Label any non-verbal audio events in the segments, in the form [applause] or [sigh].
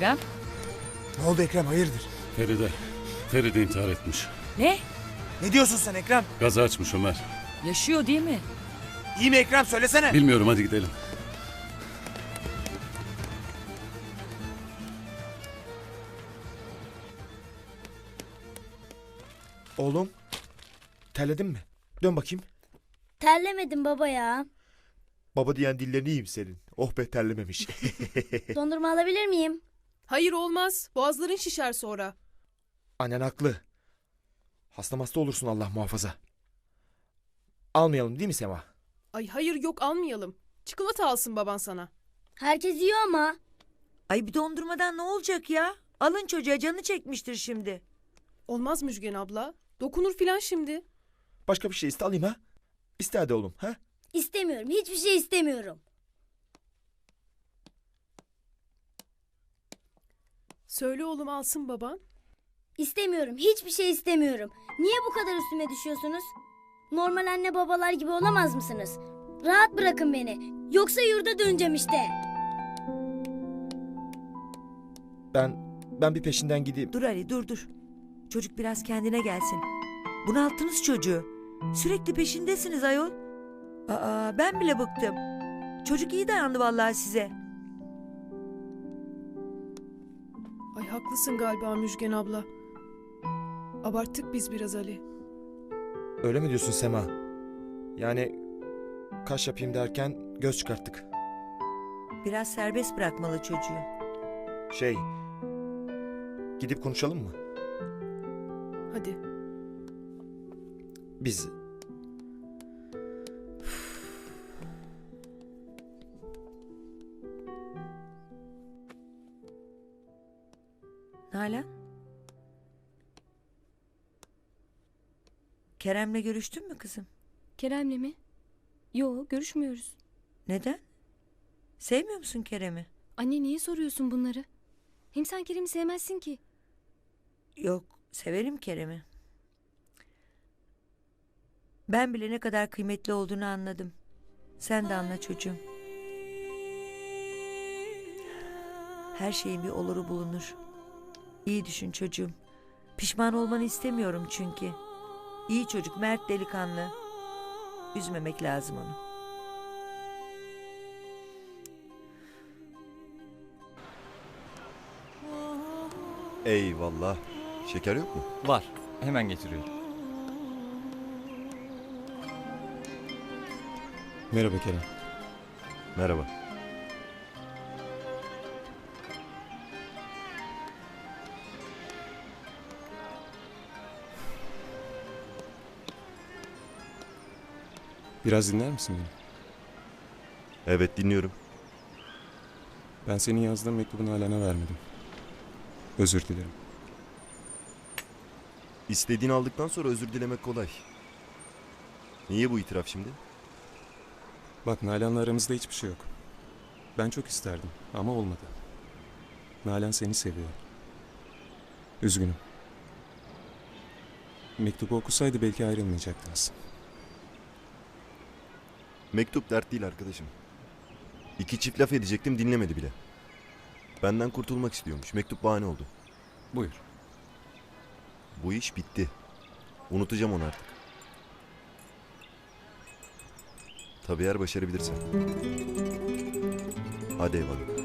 Ekrem? Ne oldu Ekrem hayırdır? Feride. Feride intihar etmiş. Ne? Ne diyorsun sen Ekrem? Gazı açmış Ömer. Yaşıyor değil mi? İyi mi Ekrem söylesene. Bilmiyorum hadi gidelim. Oğlum terledin mi? Dön bakayım. Terlemedim baba ya. Baba diyen dillerini yiyeyim senin. Oh be terlememiş. [laughs] Dondurma alabilir miyim? Hayır olmaz. Boğazların şişer sonra. Annen haklı. Hasta hasta olursun Allah muhafaza. Almayalım değil mi Sema? Ay hayır yok almayalım. Çikolata alsın baban sana. Herkes yiyor ama. Ay bir dondurmadan ne olacak ya? Alın çocuğa canı çekmiştir şimdi. Olmaz Müjgan abla. Dokunur filan şimdi. Başka bir şey iste alayım ha? İste hadi oğlum ha? İstemiyorum. Hiçbir şey istemiyorum. Söyle oğlum alsın baban. İstemiyorum. Hiçbir şey istemiyorum. Niye bu kadar üstüme düşüyorsunuz? Normal anne babalar gibi olamaz mısınız? Rahat bırakın beni. Yoksa yurda döneceğim işte. Ben ben bir peşinden gideyim. Dur Ali dur dur. Çocuk biraz kendine gelsin. Bunalttınız çocuğu. Sürekli peşindesiniz ayol. Aa ben bile bıktım. Çocuk iyi dayandı vallahi size. Ay haklısın galiba Müjgan abla. Abarttık biz biraz Ali. Öyle mi diyorsun Sema? Yani kaş yapayım derken göz çıkarttık. Biraz serbest bırakmalı çocuğu. Şey gidip konuşalım mı? Hadi. Biz Nalan? Kerem'le görüştün mü kızım? Kerem'le mi? Yo, görüşmüyoruz. Neden? Sevmiyor musun Kerem'i? Anne niye soruyorsun bunları? Hem sen Kerem'i sevmezsin ki. Yok, severim Kerem'i. Ben bile ne kadar kıymetli olduğunu anladım. Sen de anla çocuğum. Her şeyin bir oluru bulunur. İyi düşün çocuğum. Pişman olmanı istemiyorum çünkü. İyi çocuk, mert delikanlı. Üzmemek lazım onu. Eyvallah. Şeker yok mu? Var. Hemen getiriyorum. Merhaba Kerem. Merhaba. Biraz dinler misin beni? Evet dinliyorum. Ben senin yazdığın mektubunu Alan'a vermedim. Özür dilerim. İstediğini aldıktan sonra özür dilemek kolay. Niye bu itiraf şimdi? Bak Nalan'la aramızda hiçbir şey yok. Ben çok isterdim ama olmadı. Nalan seni seviyor. Üzgünüm. Mektubu okusaydı belki ayrılmayacaktınız. Mektup dert değil arkadaşım. İki çift laf edecektim dinlemedi bile. Benden kurtulmak istiyormuş. Mektup bahane oldu. Buyur. Bu iş bitti. Unutacağım onu artık. Tabii eğer başarabilirsen. Hadi eyvallah.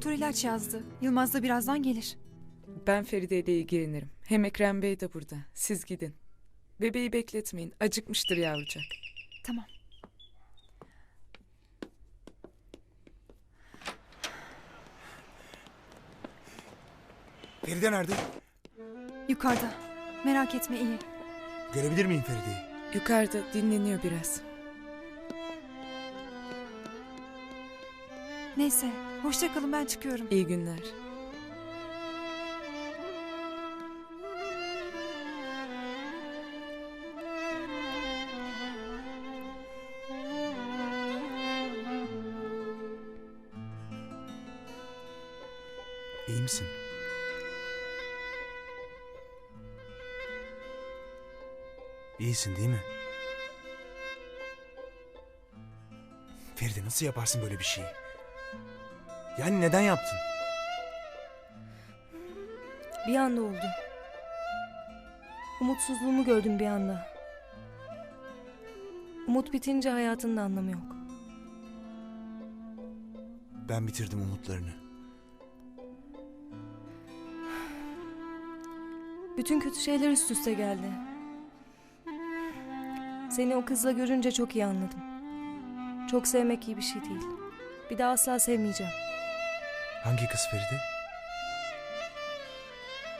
Doktor ilaç yazdı. Yılmaz da birazdan gelir. Ben Feride ile ilgilenirim. Hem Ekrem Bey de burada. Siz gidin. Bebeği bekletmeyin. Acıkmıştır yavrucak. Tamam. Feride nerede? Yukarıda. Merak etme iyi. Görebilir miyim Feride'yi? Yukarıda dinleniyor biraz. Neyse. Hoşça kalın ben çıkıyorum. İyi günler. İyi misin? İyisin değil mi? Feride nasıl yaparsın böyle bir şeyi? Yani neden yaptın? Bir anda oldu. Umutsuzluğumu gördüm bir anda. Umut bitince hayatın da anlamı yok. Ben bitirdim umutlarını. Bütün kötü şeyler üst üste geldi. Seni o kızla görünce çok iyi anladım. Çok sevmek iyi bir şey değil. Bir daha asla sevmeyeceğim. Hangi kız Feride?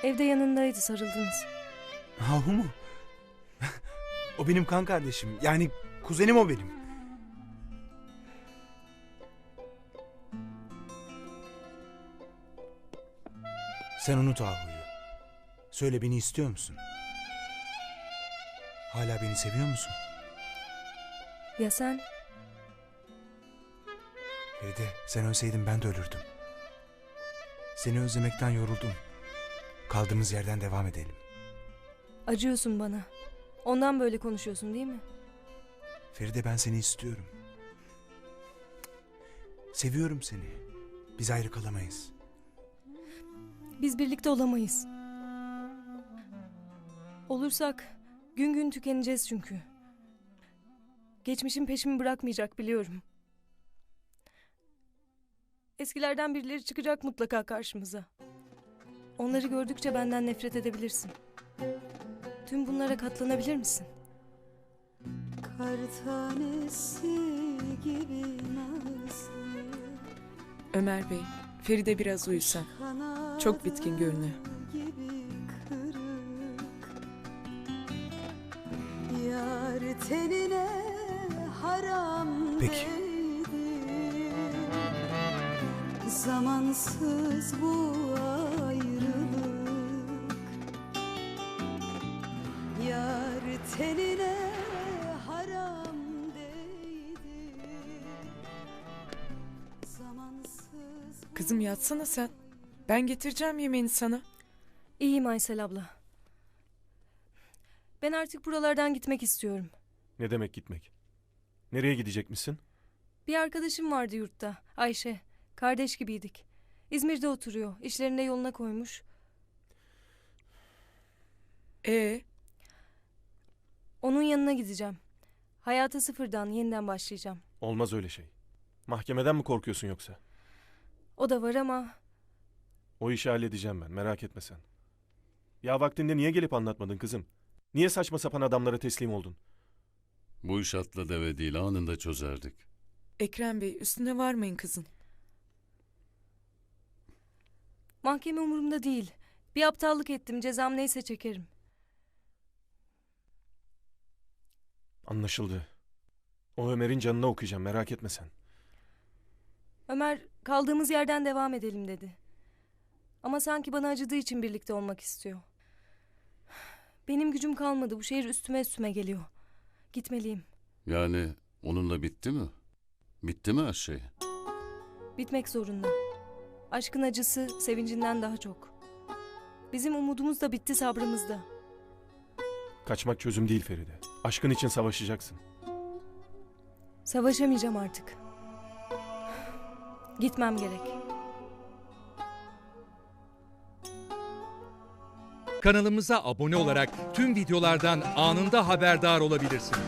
Evde yanındaydı sarıldınız. Ha o mu? o benim kan kardeşim. Yani kuzenim o benim. Sen unut Ahu'yu. Söyle beni istiyor musun? Hala beni seviyor musun? Ya sen? Feride sen ölseydin ben de ölürdüm. Seni özlemekten yoruldum. Kaldığımız yerden devam edelim. Acıyorsun bana. Ondan böyle konuşuyorsun değil mi? Feride ben seni istiyorum. Seviyorum seni. Biz ayrı kalamayız. Biz birlikte olamayız. Olursak gün gün tükeneceğiz çünkü. Geçmişin peşimi bırakmayacak biliyorum. Eskilerden birileri çıkacak mutlaka karşımıza. Onları gördükçe benden nefret edebilirsin. Tüm bunlara katlanabilir misin? Kar tanesi gibi nazlı Ömer Bey, Feride biraz uyusa. Çok bitkin görünüyor. gibi kırık Yar tenine haram Peki. Zamansız bu ayrılık Yar tenine haram değdi Zamansız Kızım yatsana sen. Ben getireceğim yemeğini sana. İyiyim Aysel abla. Ben artık buralardan gitmek istiyorum. Ne demek gitmek? Nereye gidecekmişsin? Bir arkadaşım vardı yurtta. Ayşe. Kardeş gibiydik. İzmir'de oturuyor. İşlerini de yoluna koymuş. Ee, Onun yanına gideceğim. Hayata sıfırdan yeniden başlayacağım. Olmaz öyle şey. Mahkemeden mi korkuyorsun yoksa? O da var ama O işi halledeceğim ben merak etme sen. Ya vaktinde niye gelip anlatmadın kızım? Niye saçma sapan adamlara teslim oldun? Bu iş atla deve değil anında çözerdik. Ekrem Bey üstüne varmayın kızın. Mahkeme umurumda değil. Bir aptallık ettim. Cezam neyse çekerim. Anlaşıldı. O Ömer'in canına okuyacağım merak etme sen. Ömer kaldığımız yerden devam edelim dedi. Ama sanki bana acıdığı için birlikte olmak istiyor. Benim gücüm kalmadı. Bu şehir üstüme üstüme geliyor. Gitmeliyim. Yani onunla bitti mi? Bitti mi her şey? Bitmek zorunda. Aşkın acısı sevincinden daha çok. Bizim umudumuz da bitti sabrımız da. Kaçmak çözüm değil Feride. Aşkın için savaşacaksın. Savaşamayacağım artık. Gitmem gerek. Kanalımıza abone olarak tüm videolardan anında haberdar olabilirsiniz.